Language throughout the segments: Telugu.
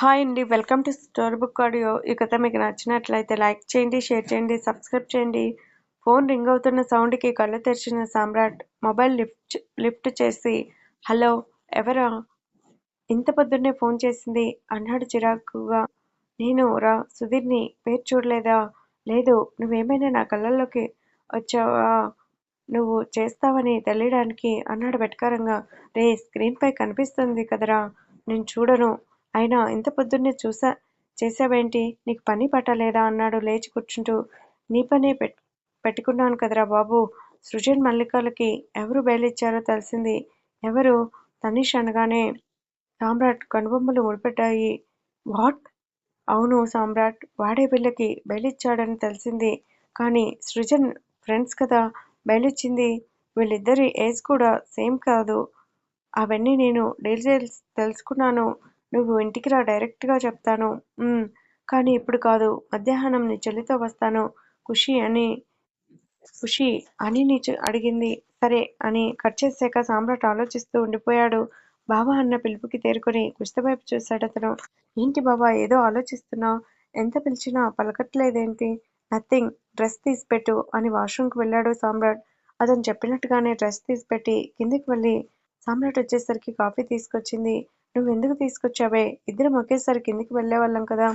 హాయ్ అండి welcome to story book audio. ఈ కథ మీకు నచ్చినట్లయితే లైక్ చేయండి షేర్ చేయండి సబ్స్క్రైబ్ చేయండి. ఫోన్ రింగ్ అవుతున్న సౌండ్కి కళ్ళు తెరిచిన సామ్రాట్ మొబైల్ లిఫ్ట్ లిఫ్ట్ చేసి హలో ఎవరా? ఇంత పొద్దున్నే ఫోన్ చేసింది అన్నాడు చిరాకుగా. నేను రా సుధీర్ని పేరు చూడలేదా? లేదు నువ్వేమైనా నా కళ్ళల్లోకి వచ్చావా? నువ్వు చేస్తావని తెలియడానికి అన్నాడు వెటకారంగా. రే స్క్రీన్ పై కనిపిస్తుంది కదరా నేను చూడను. అయినా ఇంత పొద్దున్నే చూసా చేసావేంటి? నీకు పని పట్టలేదా అన్నాడు లేచి కూర్చుంటూ. నీ పనే పెట్ పెట్టుకున్నాను కదరా బాబు. సృజన్ మల్లికలకి ఎవరు బయలిచ్చారో తెలిసింది. ఎవరు? తనీష్ అనగానే సామ్రాట్ కనుబొమ్మలు ముడిపెట్టాయి. వాట్? అవును సామ్రాట్ వాడే వీళ్ళకి బయలిచ్చాడని తెలిసింది. కానీ సృజన్ ఫ్రెండ్స్ కదా బయలిచ్చింది. వీళ్ళిద్దరి ఏజ్ కూడా సేమ్ కాదు. అవన్నీ నేను డీటెయిల్స్ తెలుసుకున్నాను. నువ్వు ఇంటికి రా డైరెక్ట్గా చెప్తాను. కానీ ఇప్పుడు కాదు. మధ్యాహ్నం నీ చెల్లితో వస్తాను. ఖుషి అని ఖుషి అని నీ అడిగింది. సరే అని కట్ చేశాక సామ్రాట్ ఆలోచిస్తూ ఉండిపోయాడు. బావా అన్న పిలుపుకి తేరుకొని కుష్టి వైపు చూశాడు అతను. ఏంటి బాబా ఏదో ఆలోచిస్తున్నా? ఎంత పిలిచినా పలకట్లేదేంటి? నథింగ్. డ్రెస్ తీసిపెట్టు అని వాష్రూమ్కి వెళ్ళాడు సామ్రాట్. అతను చెప్పినట్టుగానే డ్రెస్ తీసిపెట్టి కిందికి వెళ్ళి సామ్రాట్ వచ్చేసరికి కాఫీ తీసుకొచ్చింది. నువ్వు ఎందుకు తీసుకొచ్చావే? ఇద్దరం ఒకేసారి కిందికి వెళ్ళేవాళ్ళం కదా.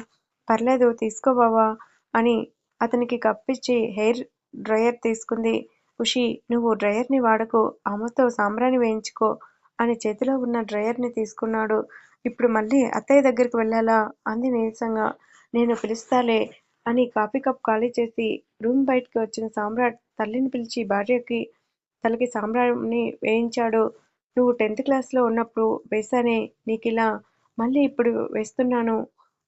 పర్లేదు తీసుకో బావా అని అతనికి కప్పిచ్చి హెయిర్ డ్రయర్ తీసుకుంది. ఉషి. నువ్వు డ్రయర్ని వాడకు ఆమెతో సాంబ్రాణి వేయించుకో అని చేతిలో ఉన్న డ్రయర్ని తీసుకున్నాడు. ఇప్పుడు మళ్ళీ అత్తయ్య దగ్గరికి వెళ్ళాలా? అంది నీరసంగా. నేను పిలుస్తాలే అని కాఫీ కప్ ఖాళీ చేసి రూమ్ బయటికి వచ్చిన సామ్రాట్ తల్లిని పిలిచి భార్యకి తలకి సాంబ్రాణి వేయించాడు. నువ్వు టెన్త్ క్లాస్లో ఉన్నప్పుడు వేశానే ఇలా మళ్ళీ ఇప్పుడు వేస్తున్నాను.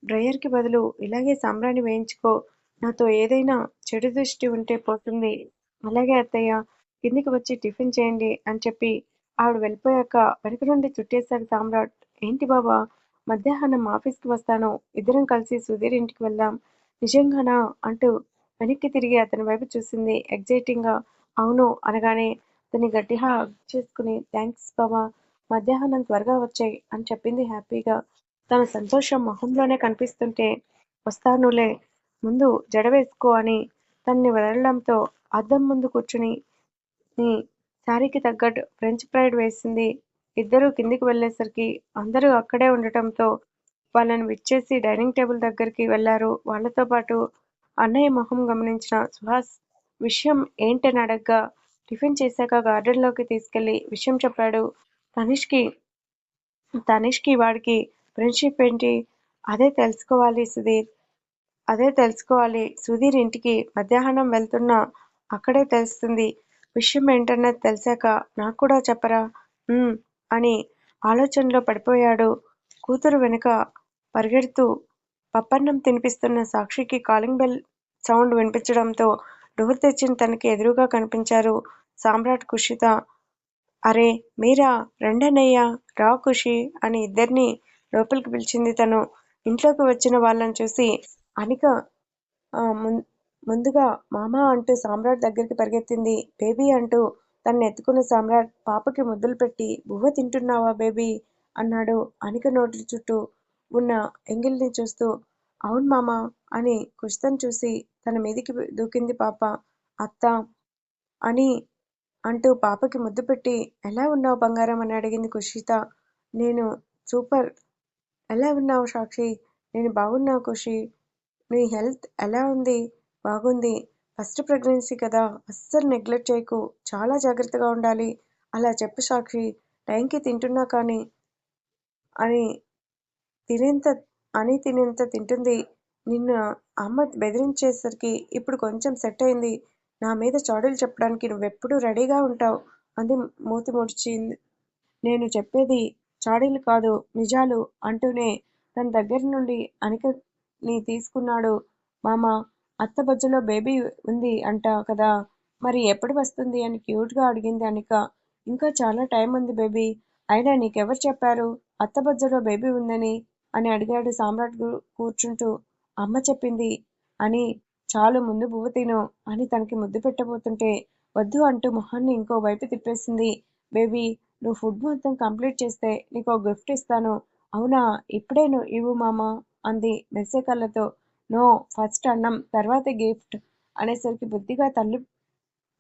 డ్రయర్కి బదులు ఇలాగే సాంబ్రాణి వేయించుకో. నాతో ఏదైనా చెడు దృష్టి ఉంటే పోతుంది. అలాగే అత్తయ్య కిందికి వచ్చి టిఫిన్ చేయండి అని చెప్పి ఆవిడ వెళ్ళిపోయాక వెనక నుండి చుట్టేశాడు సామ్రాట్. ఏంటి బాబా మధ్యాహ్నం ఆఫీస్కి వస్తాను. ఇద్దరం కలిసి సుధీర్ ఇంటికి వెళ్దాం. నిజంగానా? అంటూ వెనక్కి తిరిగి అతని వైపు చూసింది. ఎగ్జైటింగ్గా అవును అనగానే అతన్ని గట్టిగా హగ్ చేసుకుని థ్యాంక్స్ బాబా మధ్యాహ్నం త్వరగా వచ్చాయి అని చెప్పింది హ్యాపీగా. తన సంతోషం మొహంలోనే కనిపిస్తుంటే వస్తానులే ముందు జడ వేసుకో అని తన్ని వదలడంతో అద్దం ముందు కూర్చుని నీ శారీకి తగ్గట్టు ఫ్రెంచ్ ఫ్రైడ్ వేసింది. ఇద్దరూ కిందికి వెళ్ళేసరికి అందరూ అక్కడే ఉండటంతో వాళ్ళని విచ్చేసి డైనింగ్ టేబుల్ దగ్గరికి వెళ్ళారు. వాళ్ళతో పాటు అన్నయ్య మొహం గమనించిన సుహాస్ విషయం ఏంటని అడగ్గా టిఫిన్ చేశాక గార్డెన్లోకి లోకి తీసుకెళ్ళి విషయం చెప్పాడు. తనిష్కి తనిష్కి వాడికి ఫ్రెండ్షిప్ ఏంటి? అదే తెలుసుకోవాలి సుధీర్. అదే తెలుసుకోవాలి. సుధీర్ ఇంటికి మధ్యాహ్నం వెళ్తున్నా అక్కడే తెలుస్తుంది. విషయం ఏంటన్నది తెలిసాక నాకు కూడా చెప్పరా? అని ఆలోచనలో పడిపోయాడు. కూతురు వెనుక పరిగెడుతూ పప్పన్నం తినిపిస్తున్న సాక్షికి కాలింగ్ బెల్ సౌండ్ వినిపించడంతో డోర్ తెచ్చిన తనకి ఎదురుగా కనిపించారు సామ్రాట్ కుషిత. అరే మీరా? రండన్నయ్య రా ఖుషి అని ఇద్దరిని లోపలికి పిలిచింది తను. ఇంట్లోకి వచ్చిన వాళ్ళని చూసి అనిక ముం- ముందుగా మామా అంటూ సామ్రాట్ దగ్గరికి పరిగెత్తింది. బేబీ అంటూ తన్ను ఎత్తుకున్న సామ్రాట్ పాపకి ముద్దులు పెట్టి బువ్వ తింటున్నావా బేబీ? అన్నాడు అనిక నోటి చుట్టూ ఉన్న ఎంగిల్ని చూస్తూ. అవును మామా అని కుషితను చూసి తన మీదికి దూకింది పాప. అత్త అని అంటూ పాపకి ముద్దు పెట్టి ఎలా ఉన్నావు బంగారం? అని అడిగింది కుషిత నేను సూపర్. ఎలా ఉన్నావు సాక్షి? నేను బాగున్నా ఖుషి. నీ హెల్త్ ఎలా ఉంది? బాగుంది. ఫస్ట్ ప్రెగ్నెన్సీ కదా. అస్సలు నెగ్లెక్ట్ చేయకు. చాలా జాగ్రత్తగా ఉండాలి. అలా చెప్పు సాక్షి. టైంకి తింటున్నా కానీ అని తినేంత అని తినేంత తింటుంది. నిన్న అమ్మ బెదిరించేసరికి ఇప్పుడు కొంచెం సెట్ అయింది. నా మీద చాడీలు చెప్పడానికి నువ్వెప్పుడూ రెడీగా ఉంటావు అంది మూతి ముడిచింది నేను చెప్పేది చాడీలు కాదు నిజాలు అంటూనే తన దగ్గర నుండి అనికని తీసుకున్నాడు. మామ అత్త బొజ్జలో బేబీ ఉంది అంట కదా మరి ఎప్పుడు వస్తుంది అని క్యూట్గా అడిగింది అనిక. ఇంకా చాలా టైం ఉంది బేబీ అయినా నీకెవరు చెప్పారు? అత్త బొజ్జలో బేబీ ఉందని అని అడిగాడు సామ్రాట్ కూర్చుంటూ. అమ్మ చెప్పింది అని చాలు ముందు బువ్వ తిను అని తనకి ముద్దు పెట్టబోతుంటే వద్దు అంటూ మొహాన్ని ఇంకో వైపు తిప్పేసింది. బేబీ నువ్వు ఫుడ్ మొత్తం కంప్లీట్ చేస్తే నీకు ఒక గిఫ్ట్ ఇస్తాను. అవునా? ఇప్పుడే నువ్వు ఇవ్వు మామా? అంది మెరిసే కళ్ళతో. నో ఫస్ట్ అన్నం తర్వాత గిఫ్ట్ అనేసరికి బుద్ధిగా తల్లి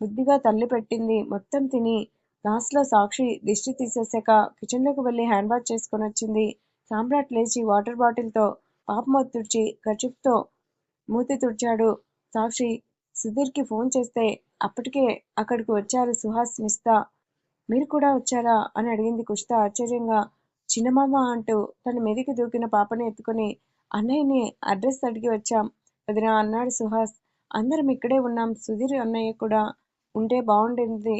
బుద్ధిగా తల్లి పెట్టింది. మొత్తం తిని గ్లాస్లో సాక్షి దిష్టి తీసేసాక కిచెన్లోకి వెళ్ళి హ్యాండ్ వాష్ చేసుకొని వచ్చింది. సామ్రాట్ లేచి వాటర్ బాటిల్తో పాప తుడిచి కర్చీఫ్తో మూతి తుడిచాడు. సాక్షి సుధీర్కి ఫోన్ చేస్తే అప్పటికే అక్కడికి వచ్చారు సుహాస్ మిస్తా. మీరు కూడా వచ్చారా? అని అడిగింది కుష్త ఆశ్చర్యంగా. చిన్నమామ అంటూ తన మీదికి దూకిన పాపని ఎత్తుకొని అన్నయ్యని అడ్రస్ అడిగి వచ్చాం. వదిన అన్నాడు సుహాస్. అందరం ఇక్కడే ఉన్నాం. సుధీర్ అన్నయ్య కూడా ఉంటే బాగుండింది.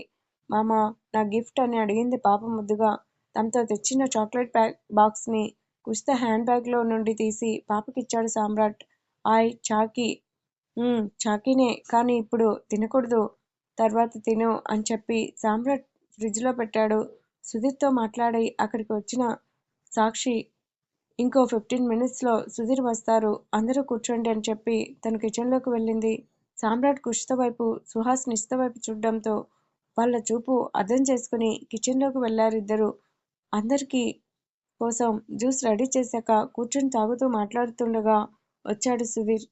మామ నా గిఫ్ట్ అని అడిగింది పాప ముద్దుగా. తనతో తెచ్చిన చాక్లెట్ ప్యాక్ బాక్స్ని కుష్త హ్యాండ్ బ్యాగ్లో నుండి తీసి పాపకిచ్చాడు సామ్రాట్. ఆయ్ చాకీ. చాకీనే కానీ ఇప్పుడు తినకూడదు. తర్వాత తిను అని చెప్పి సామ్రాట్ ఫ్రిడ్జ్లో పెట్టాడు. సుధీర్తో మాట్లాడి అక్కడికి వచ్చిన సాక్షి ఇంకో ఫిఫ్టీన్ మినిట్స్లో సుధీర్ వస్తారు. అందరూ కూర్చోండి అని చెప్పి తను కిచెన్లోకి వెళ్ళింది. సామ్రాట్ కుషిత వైపు సుహాస్ నిశిత వైపు చూడడంతో వాళ్ళ చూపు అర్థం చేసుకుని కిచెన్లోకి వెళ్ళారిద్దరు. అందరికీ కోసం జ్యూస్ రెడీ చేశాక కూర్చొని తాగుతూ మాట్లాడుతుండగా వచ్చాడు సుధీర్